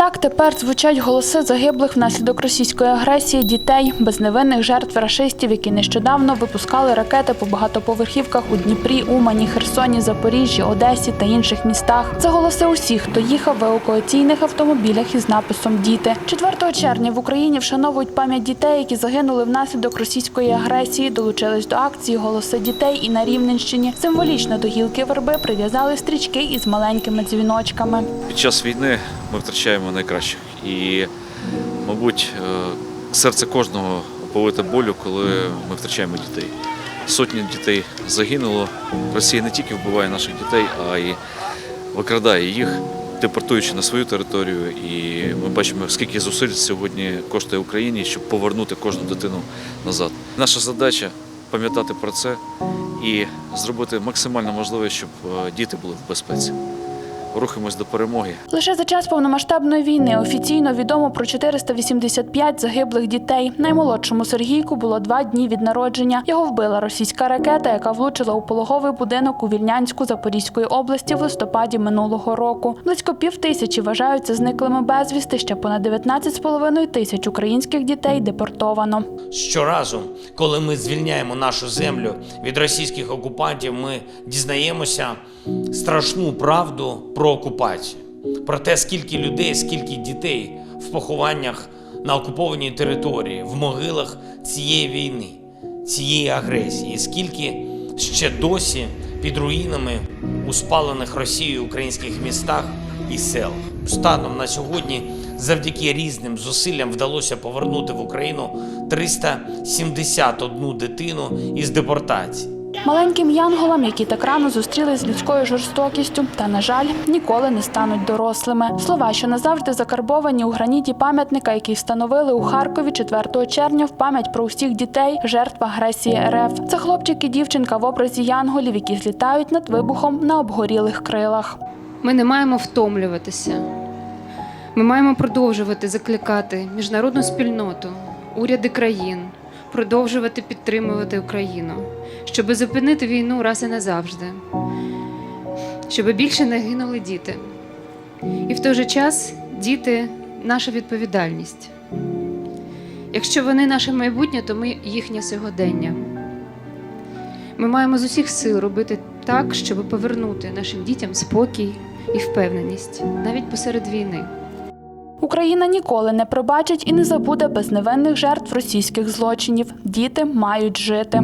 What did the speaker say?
Так тепер звучать голоси загиблих внаслідок російської агресії дітей, безневинних жертв рашистів, які нещодавно випускали ракети по багатоповерхівках у Дніпрі, Умані, Херсоні, Запоріжжі, Одесі та інших містах. Це голоси усіх, хто їхав в евакуаційних автомобілях із написом Діти. 4 червня в Україні вшановують пам'ять дітей, які загинули внаслідок російської агресії. Долучились до акції Голоси дітей і на Рівненщині. Символічно до гілки верби прив'язали стрічки із маленькими дзвіночками. Під час війни ми втрачаємо найкращих. І, мабуть, е, серце кожного оповите болю, коли ми втрачаємо дітей. Сотні дітей загинуло. Росія не тільки вбиває наших дітей, а й викрадає їх, депортуючи на свою територію. І ми бачимо, скільки зусиль сьогодні коштує Україні, щоб повернути кожну дитину назад. Наша задача пам'ятати про це і зробити максимально можливе, щоб е, діти були в безпеці. Рухаємось до перемоги. Лише за час повномасштабної війни офіційно відомо про 485 загиблих дітей. Наймолодшому Сергійку було два дні від народження. Його вбила російська ракета, яка влучила у пологовий будинок у Вільнянську Запорізької області в листопаді минулого року. Близько пів тисячі вважаються зниклими безвісти. Ще понад 19,5 тисяч українських дітей депортовано. Щоразу, коли ми звільняємо нашу землю від російських окупантів, ми дізнаємося страшну правду про окупацію, про те, скільки людей, скільки дітей в похованнях на окупованій території, в могилах цієї війни, цієї агресії, скільки ще досі під руїнами у спалених Росією українських містах і селах. Станом на сьогодні, завдяки різним зусиллям, вдалося повернути в Україну 371 дитину із депортації. Маленьким янголам, які так рано зустрілись з людською жорстокістю, та, на жаль, ніколи не стануть дорослими. Слова, що назавжди закарбовані у граніті пам'ятника, який встановили у Харкові 4 червня в пам'ять про усіх дітей, жертв агресії РФ. Це хлопчик і дівчинка в образі янголів, які злітають над вибухом на обгорілих крилах. Ми не маємо втомлюватися. Ми маємо продовжувати закликати міжнародну спільноту, уряди країн, продовжувати підтримувати Україну, щоб зупинити війну раз і назавжди, щоб більше не гинули діти. І в той же час діти наша відповідальність. Якщо вони наше майбутнє, то ми їхнє сьогодення. Ми маємо з усіх сил робити так, щоб повернути нашим дітям спокій і впевненість навіть посеред війни. Україна ніколи не пробачить і не забуде безневинних жертв російських злочинів. Діти мають жити.